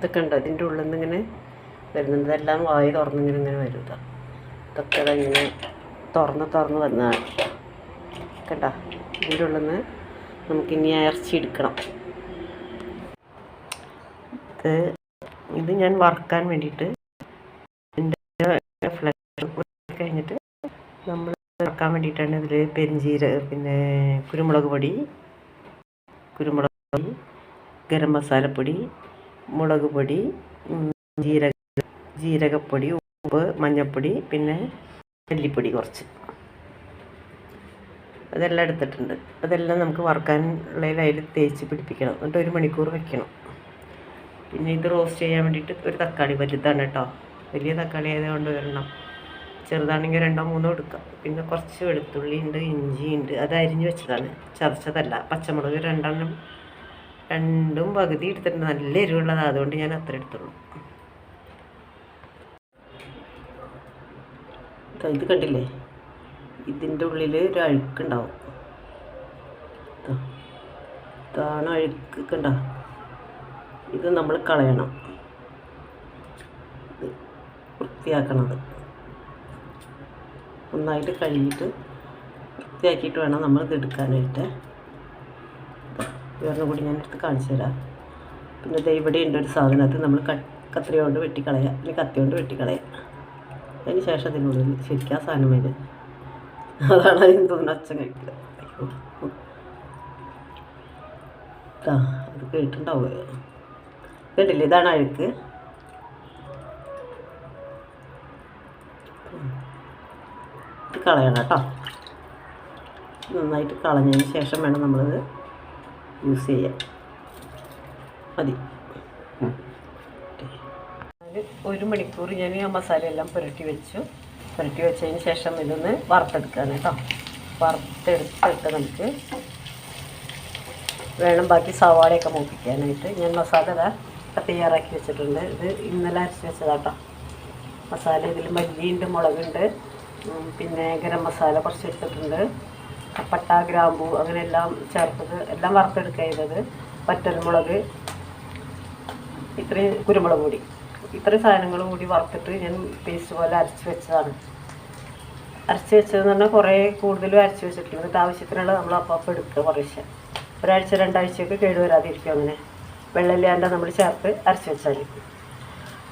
ഇതൊക്കെ ഉണ്ട് അതിന്റെ ഉള്ളിൽ നിന്ന് ഇങ്ങനെ വരുന്നുണ്ട്. ഇതെല്ലാം വായി തുറന്നിങ്ങനെ ഇങ്ങനെ വരും ഇതാ. ഇതൊക്കെ ഇതാ ഇങ്ങനെ തുറന്ന് തുറന്ന് വന്നതാണ്. കണ്ട? ഇതിന്റെ ഉള്ളിൽ നിന്ന് നമുക്കിനി ഇറച്ചി എടുക്കണം. ഇത് ഇത് ഞാൻ വറുക്കാൻ വേണ്ടിയിട്ട് എന്റെ ഫ്ലഷ് കഴിഞ്ഞിട്ട് നമ്മൾ വറുക്കാൻ വേണ്ടിയിട്ടാണ് ഇതിൽ പെരിഞ്ചീര പിന്നെ കുരുമുളക് പൊടി കുരുമുളക് പൊടി ഗരം മസാലപ്പൊടി മുളക് പൊടി ജീരക ജീരകപ്പൊടി ഉപ്പ് മഞ്ഞൾപ്പൊടി പിന്നെ മല്ലിപ്പൊടി കുറച്ച്. അതെല്ലാം എടുത്തിട്ടുണ്ട്. അതെല്ലാം നമുക്ക് വറുക്കാൻ ഉള്ളതിൽ അതിൽ തേച്ച് പിടിപ്പിക്കണം. എന്നിട്ട് ഒരു മണിക്കൂർ വെക്കണം. പിന്നെ ഇത് റോസ്റ്റ് ചെയ്യാൻ വേണ്ടിയിട്ട് ഒരു തക്കാളി വലുതാണ് കേട്ടോ. വലിയ തക്കാളി ആയതുകൊണ്ട് വരണം ചെറുതാണെങ്കിൽ രണ്ടോ മൂന്നോ എടുക്കാം. പിന്നെ കുറച്ച് വെളുത്തുള്ളി ഉണ്ട് ഇഞ്ചി ഉണ്ട്. അത് അരിഞ്ഞ് വെച്ചതാണ്. ചതച്ചതല്ല. പച്ചമുളക് രണ്ടെണ്ണം രണ്ടും പകുതി എടുത്തിട്ടുണ്ട്. നല്ല എരിവുള്ളതാണ് അതുകൊണ്ട് ഞാൻ അത്ര എടുത്തുള്ളൂ. ഇത് കണ്ടില്ലേ? ഇതിന്റെ ഉള്ളിൽ ഒരു അഴുക്കുണ്ടാവും. ഇതാണ് അഴുക്ക് കണ്ട? ഇത് നമ്മൾ കളയണം. ഇത് വൃത്തിയാക്കണത്. നന്നായിട്ട് കഴുകിയിട്ട് വൃത്തിയാക്കിയിട്ട് വേണം നമ്മൾ ഇത് എടുക്കാനായിട്ട്. ഇവരുടെ കൂടി ഞാൻ എടുത്ത് കാണിച്ചു തരാം. പിന്നെ ദേ ഇവിടെ ഉണ്ട് ഒരു സാധനം അത് നമ്മൾ കത്രി കൊണ്ട് വെട്ടിക്കളയാം. അല്ലെങ്കിൽ കത്തി കൊണ്ട് വെട്ടിക്കളയാം. അതിന് ശേഷം അതിനുള്ളിൽ ശരിക്കും ആ സാധനം വരും. അതാണ് അതിന് തോന്നുന്നു അച്ഛൻ കഴിക്കുക അത് കേട്ടിട്ടുണ്ടാവുക കേട്ടില്ലേ? ഇതാണ് അഴുക്ക്. കളയണം കേട്ടോ. നന്നായിട്ട് കളഞ്ഞതിന് ശേഷം വേണം നമ്മളിത് യൂസ് ചെയ്യാം. മതി. ഒരു മണിക്കൂർ ഞാൻ ആ മസാല എല്ലാം പുരട്ടി വെച്ചു. പുരട്ടി വെച്ചതിന് ശേഷം ഇതൊന്ന് വറുത്തെടുക്കാൻ കേട്ടോ. വറുത്തെടുത്തിട്ട് നമുക്ക് വേണം ബാക്കി സവാളയൊക്കെ മൂപ്പിക്കാനായിട്ട്. ഞാൻ മസാല ഇതാ തയ്യാറാക്കി വെച്ചിട്ടുണ്ട്. ഇത് ഇന്നലെ അരച്ച് വെച്ചതാട്ടോ മസാല ഇതിൽ മല്ലിയുണ്ട് മുളകുണ്ട് പിന്നെ ഗരം മസാല കുറച്ച് എടുത്തിട്ടുണ്ട്. പട്ട ഗ്രാമ്പു അങ്ങനെ എല്ലാം ചേർത്തത് എല്ലാം വറുത്തെടുക്കുക ചെയ്തത് വറ്റൽമുളക് ഇത്രയും കുരുമുളക് പൊടി. ഇത്രയും സാധനങ്ങൾ കൂടി വറുത്തിട്ട് ഞാൻ പേസ്റ്റ് പോലെ അരച്ച് വെച്ചതാണ്. അരച്ച് വെച്ചതെന്ന് പറഞ്ഞാൽ കുറേ കൂടുതലും അരച്ച് വെച്ചിട്ടുണ്ട് എന്നിട്ട് ആവശ്യത്തിനുള്ള നമ്മൾ അപ്പം അപ്പം എടുക്കുക കുറേശ്ശെ. ഒരാഴ്ച രണ്ടാഴ്ചയൊക്കെ കേടുവരാതിരിക്കും അങ്ങനെ. വെള്ളമില്ലാണ്ട് നമ്മൾ ചേർത്ത് അരച്ച് വെച്ചാൽ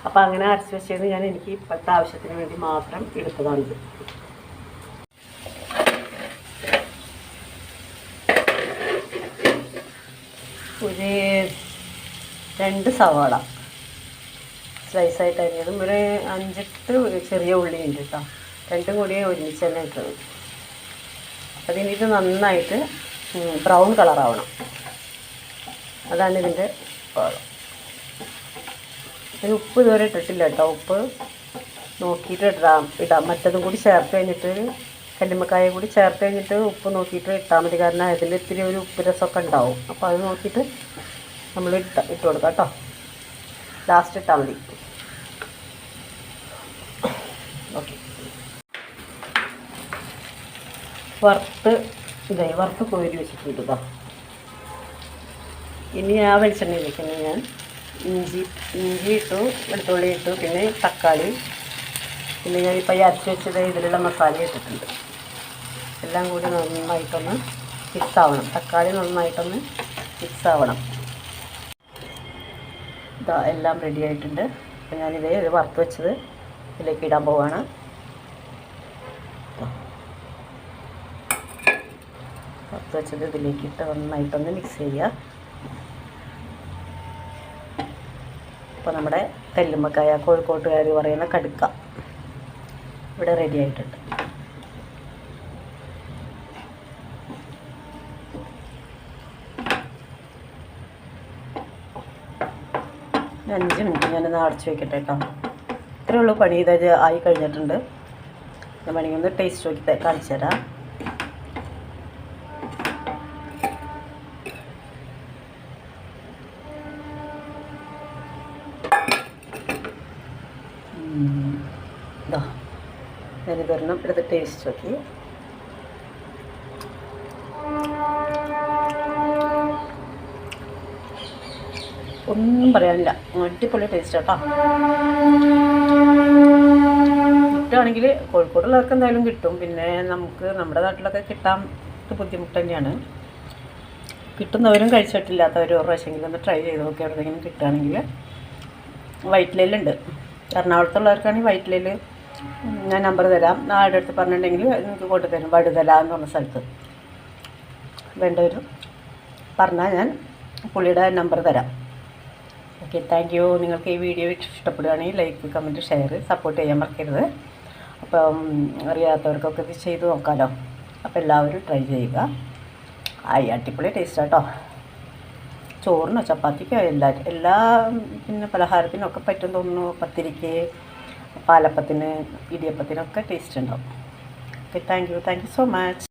അപ്പോൾ അങ്ങനെ അരച്ച് വെച്ചതെന്ന് ഞാൻ എനിക്ക് ഇപ്പോഴത്തെ ആവശ്യത്തിന് വേണ്ടി മാത്രം എടുത്തതാണിത്. ഒരു രണ്ട് സവാള. സ്ലൈസായിട്ട് അരിഞ്ഞതും ഒരു അഞ്ചെട്ട് ചെറിയ ഉള്ളി ഉണ്ട് കേട്ടോ രണ്ടും കൂടി ഒരുമിച്ച് തന്നെ ഇട്ടത്. അതിന് ഇത് നന്നായിട്ട് ബ്രൗൺ കളറാവണം അതാണ് ഇതിന്റെ പാകം ഇതിന് ഉപ്പ് ഇതുവരെ ഇട്ടിട്ടില്ല കേട്ടോ ഉപ്പ് നോക്കിയിട്ട് ഇടാം ഇടാം. മറ്റതും കൂടി ചേർത്ത് കഴിഞ്ഞിട്ട് കല്ലുമ്മക്കായ കൂടി ചേർത്ത് കഴിഞ്ഞിട്ട് ഉപ്പ് നോക്കിയിട്ട് ഇട്ടാൽ മതി. കാരണം അതിൽ ഇത്തിരി ഒരു ഉപ്പ് രസമൊക്കെ ഉണ്ടാവും. അപ്പോൾ അത് നോക്കിയിട്ട് നമ്മൾ ഇട്ട ഇട്ട് കൊടുക്കാം കേട്ടോ. ലാസ്റ്റ് ഇട്ടാൽ മതി. വറുത്ത് ഇതായി വറുത്ത് കോരി വെച്ചിട്ടുണ്ട് കേട്ടോ ഇനി ആ വെളിച്ചെണ്ണ തന്നെ ഞാൻ ഇഞ്ചി ഇഞ്ചി ഇട്ടു വെളുത്തുള്ളി ഇട്ടു പിന്നെ തക്കാളി. പിന്നെ ഇപ്പം ഈ അരച്ച് വെച്ചത് ഇതിലുള്ള മസാല ഇട്ടിട്ടുണ്ട്. എല്ലാം കൂടി നന്നായിട്ടൊന്ന് മിക്സ് ആവണം തക്കാളി നന്നായിട്ടൊന്ന് മിക്സ് ആവണം ഇതാ എല്ലാം റെഡി ആയിട്ടുണ്ട്. അപ്പോൾ ഞാനിതേ ഇത് വറുത്ത് വെച്ചത് ഇതിലേക്ക് ഇടാൻ പോവാണ്. വറുത്ത് വെച്ചത് ഇതിലേക്ക് ഇട്ട് നന്നായിട്ടൊന്ന് മിക്സ് ചെയ്യുക. അപ്പോൾ നമ്മുടെ തെല്ലുമ്മക്കായ കോഴിക്കോട്ടുകാർ പറയുന്ന കടുക്ക ഇവിടെ റെഡി ആയിട്ടുണ്ട്. അഞ്ച് മിനിറ്റ് ഞാനത് അടച്ചു വെക്കട്ടെ കേട്ടോ ഇത്രയേ ഉള്ളൂ പണി ഇത് ആയി കഴിഞ്ഞിട്ടുണ്ട്. വേണമെങ്കിൽ ഒന്ന് ടേസ്റ്റ് നോക്കി കാണിച്ചു തരാം. ഇതാ ഞാനിതൊരെണ്ണം എടുത്ത് ടേസ്റ്റ് നോക്കി. ഒന്നും പറയാനില്ല. അടിപൊളി ടേസ്റ്റ് കേട്ടോ കിട്ടുകയാണെങ്കിൽ കോഴിക്കോടുള്ളവർക്ക് എന്തായാലും കിട്ടും. പിന്നെ നമുക്ക് നമ്മുടെ നാട്ടിലൊക്കെ കിട്ടാൻ ബുദ്ധിമുട്ട് തന്നെയാണ്. കിട്ടുന്നവരും കഴിച്ചിട്ടില്ലാത്തവരും ഒരു പ്രാവശ്യമെങ്കിലും ഒന്ന് ട്രൈ ചെയ്ത് നോക്കി എവിടെയെങ്കിലും കിട്ടുകയാണെങ്കിൽ വൈറ്റിലയിലുണ്ട്. എറണാകുളത്തുള്ളവർക്കാണെങ്കിൽ വൈറ്റിലയിൽ ഞാൻ നമ്പർ തരാം. ആരുടെ അടുത്ത് പറഞ്ഞിട്ടുണ്ടെങ്കിൽ നിങ്ങൾക്ക് കൊണ്ടുതരും. വടുതല എന്ന് പറഞ്ഞ സ്ഥലത്ത്. വേണ്ടവരും പറഞ്ഞാൽ ഞാൻ പുള്ളിയുടെ നമ്പർ തരാം. ഓക്കെ താങ്ക് യു നിങ്ങൾക്ക് ഈ വീഡിയോ ഇഷ്ടപ്പെടുകയാണെങ്കിൽ ലൈക്ക് കമന്റ് ഷെയർ സപ്പോർട്ട് ചെയ്യാൻ മറക്കരുത്. അപ്പം അറിയാത്തവർക്കൊക്കെ ഇത് ചെയ്ത് നോക്കാമല്ലോ അപ്പോൾ എല്ലാവരും ട്രൈ ചെയ്യുക. ആയി അടിപൊളി ടേസ്റ്റ് കേട്ടോ ചോറിനോ ചപ്പാത്തിക്കോ എല്ലാ എല്ലാ പിന്നെ പലഹാരത്തിനൊക്കെ പറ്റും തോന്നുന്നു. പത്തിരിക്ക് പാലപ്പത്തിന് ഇടിയപ്പത്തിനൊക്കെ ടേസ്റ്റ് ഉണ്ടാവും. Okay thank you thank you so much